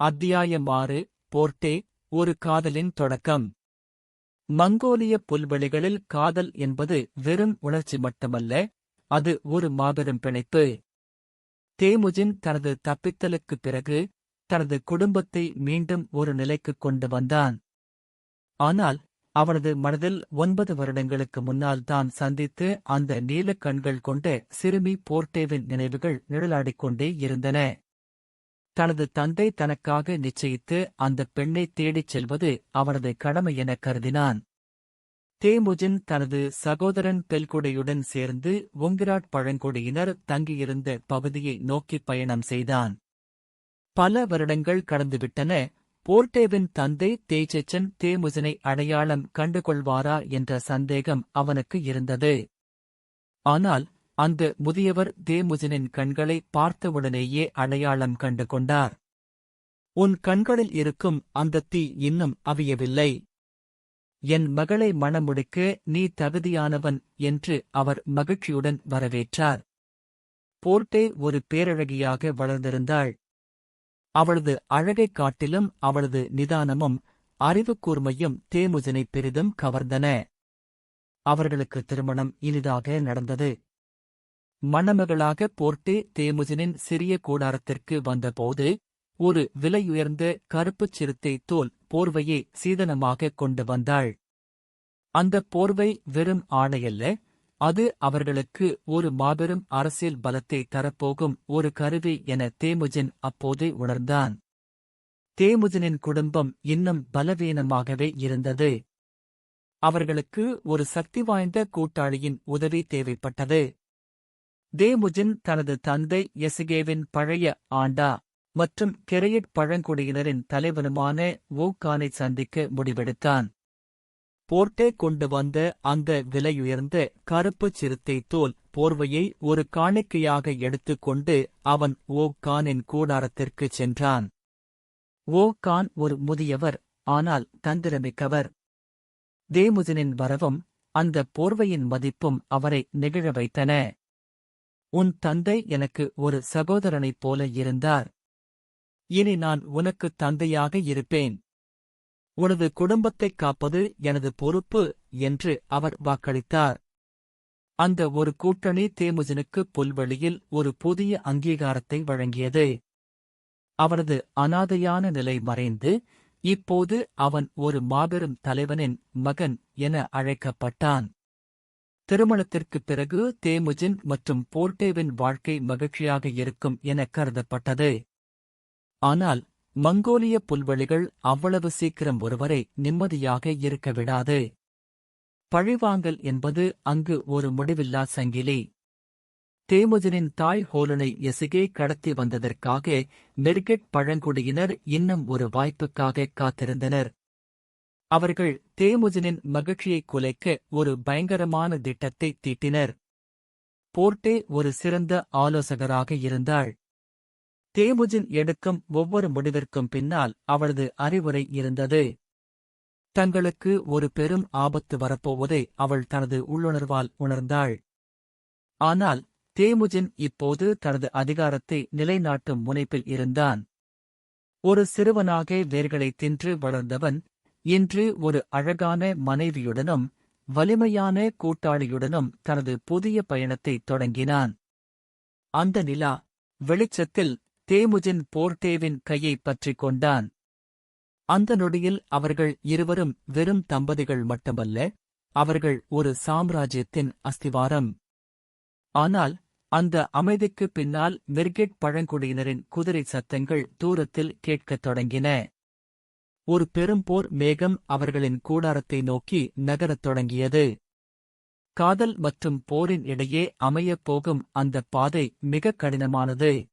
அத்தியாயம் ஆறு போர்ட்டே ஒரு காதலின் தொடக்கம். மங்கோலிய புல்வெளிகளில் காதல் என்பது வெறும் உணர்ச்சி மட்டுமல்ல அது ஒரு மாபெரும் பிணைப்பு. தேமுஜின் தனது தப்பித்தலுக்குப் பிறகு தனது குடும்பத்தை மீண்டும் ஒரு நிலைக்குக் கொண்டு வந்தான். ஆனால் அவனது மனதில் ஒன்பது வருடங்களுக்கு முன்னால் தான் சந்தித்து அந்த நீலக் கண்கள் கொண்ட சிறுமி போர்ட்டேவின் நினைவுகள் நிழலாடிக் கொண்டே இருந்தன. தனது தந்தை தனக்காக நிச்சயித்து அந்தப் பெண்ணை தேடிச் செல்வது அவனது கடமை என கருதினான். தேமுஜின் தனது சகோதரன் பெல்குடையுடன் சேர்ந்து ஒங்கிராட் பழங்குடியினர் தங்கியிருந்த பகுதியை நோக்கிப் பயணம் செய்தான். பல வருடங்கள் கடந்துவிட்டன போர்டேவின் தந்தை தேஜச்சன் தேமுஜனை அடையாளம் கண்டுகொள்வாரா என்ற சந்தேகம் அவனுக்கு இருந்தது. ஆனால் அந்த முதியவர் தேமுஜனின் கண்களை பார்த்தவுடனேயே அடையாளம் கண்டு கொண்டார். உன் கண்களில் இருக்கும் அந்த தீ இன்னும் அவியவில்லை. என் மகளை மணமுடிக்க நீ தகுதியானவன் என்று அவர் மகிழ்ச்சியுடன் வரவேற்றார். போர்ட்டே ஒரு பேரழகியாக வளர்ந்திருந்தாள். அவளது அழகைக் காட்டிலும் அவளது நிதானமும் அறிவுக்கூர்மையும் தேமுஜனை பெரிதும் கவர்ந்தன. அவர்களுக்கு திருமணம் இனிதாக நடந்தது. மணமகளாக போர்ட்டே தேமுஜினின் சிறிய கூடாரத்திற்கு வந்தபோது ஒரு விலையுயர்ந்த கருப்புச் சிறுத்தை தோல் போர்வையை சீதனமாகக் கொண்டு வந்தாள். அந்தப் போர்வை வெறும் ஆணையல்ல அது அவர்களுக்கு ஒரு மாபெரும் அரசியல் பலத்தை தரப்போகும் ஒரு கருவி என தேமுஜின் அப்போதே உணர்ந்தான். தேமுஜினின் குடும்பம் இன்னும் பலவீனமாகவே இருந்தது. அவர்களுக்கு ஒரு சக்தி வாய்ந்த கூட்டாளியின் உதவி தேவைப்பட்டது. தேமுஜின் தனது தந்தை எசிகேவின் பழைய ஆண்டா மற்றும் கெரையட் பழங்குடியினரின் தலைவனுமான வூகானை சந்திக்க முடிவெடுத்தான். போர்ட்டே கொண்டு வந்த அந்த விலையுயர்ந்த கருப்புச் சிறுத்தை தோல் போர்வையை ஒரு காணிக்கையாக எடுத்துக்கொண்டு அவன் ஓ கானின் கூடாரத்திற்குச் சென்றான். ஓ கான் ஒரு முதியவர் ஆனால் தந்திரமிக்கவர். தேமுஜனின் வரவும் அந்த போர்வையின் மதிப்பும் அவரை நெகிழ வைத்தன. உன் தந்தை எனக்கு ஒரு சகோதரனைப் போல இருந்தார். இனி நான் உனக்கு தந்தையாக இருப்பேன். உனது குடும்பத்தைக் காப்பது எனது பொறுப்பு என்று அவர் வாக்களித்தார். அந்த ஒரு கூட்டணி தேமுஜனுக்கு புல்வெளியில் ஒரு புதிய அங்கீகாரத்தை வழங்கியது. அவனது அனாதையான நிலை மறைந்து இப்போது அவன் ஒரு மாபெரும் தலைவனின் மகன் என அழைக்கப்பட்டான். திருமணத்திற்குப் பிறகு தேமுஜின் மற்றும் போர்ட்டேவின் வாழ்க்கை மகிழ்ச்சியாக இருக்கும் என கருதப்பட்டது. ஆனால் மங்கோலிய புல்வெளிகள் அவ்வளவு சீக்கிரம் ஒருவரை நிம்மதியாக இருக்க விடாது. பழிவாங்கல் என்பது அங்கு ஒரு முடிவில்லா சங்கிலி. தேமுஜனின் தாய் ஹோலனை எசுகே கடத்தி வந்ததற்காக மெர்கெட் பழங்குடியினர் இன்னும் ஒரு வாய்ப்புக்காக காத்திருந்தனர். அவர்கள் தேமுஜனின் மகிழ்ச்சியைக் குலைக்க ஒரு பயங்கரமான திட்டத்தை தீட்டினர். போர்ட்டே ஒரு சிறந்த ஆலோசகராக இருந்தாள். தேமுஜின் எடுக்கும் ஒவ்வொரு முடிவிற்கும் பின்னால் அவளது அறிவுரை இருந்தது. தங்களுக்கு ஒரு பெரும் ஆபத்து வரப்போவதை அவள் தனது உள்ளுணர்வால் உணர்ந்தாள். ஆனால் தேமுஜின் இப்போது தனது அதிகாரத்தை நிலைநாட்டும் முனைப்பில் இருந்தான். ஒரு சிறுவனாக வேர்களை தின்று வளர்ந்தவன் இன்று ஒரு அழகான மனைவியுடனும் வலிமையான கூட்டாளியுடனும் தனது புதிய பயணத்தை தொடங்கினான். அந்த நிலா வெளிச்சத்தில் தேமுஜின் போர்ட்டேவின் கையை பற்றிக் கொண்டான். அந்த நொடியில் அவர்கள் இருவரும் வெறும் தம்பதிகள் மட்டுமல்ல அவர்கள் ஒரு சாம்ராஜ்யத்தின் அஸ்திவாரம். ஆனால் அந்த அமைதிக்கு பின்னால் மிர்கெட் பழங்குடியினரின் குதிரை சத்தங்கள் தூரத்தில் கேட்கத் தொடங்கின. ஒரு பெரும்போர் மேகம் அவர்களின் கூடாரத்தை நோக்கி நகரத் தொடங்கியது. காதல் மற்றும் போரின் இடையே அமையப் போகும் அந்த பாதை மிகக் கடினமானது.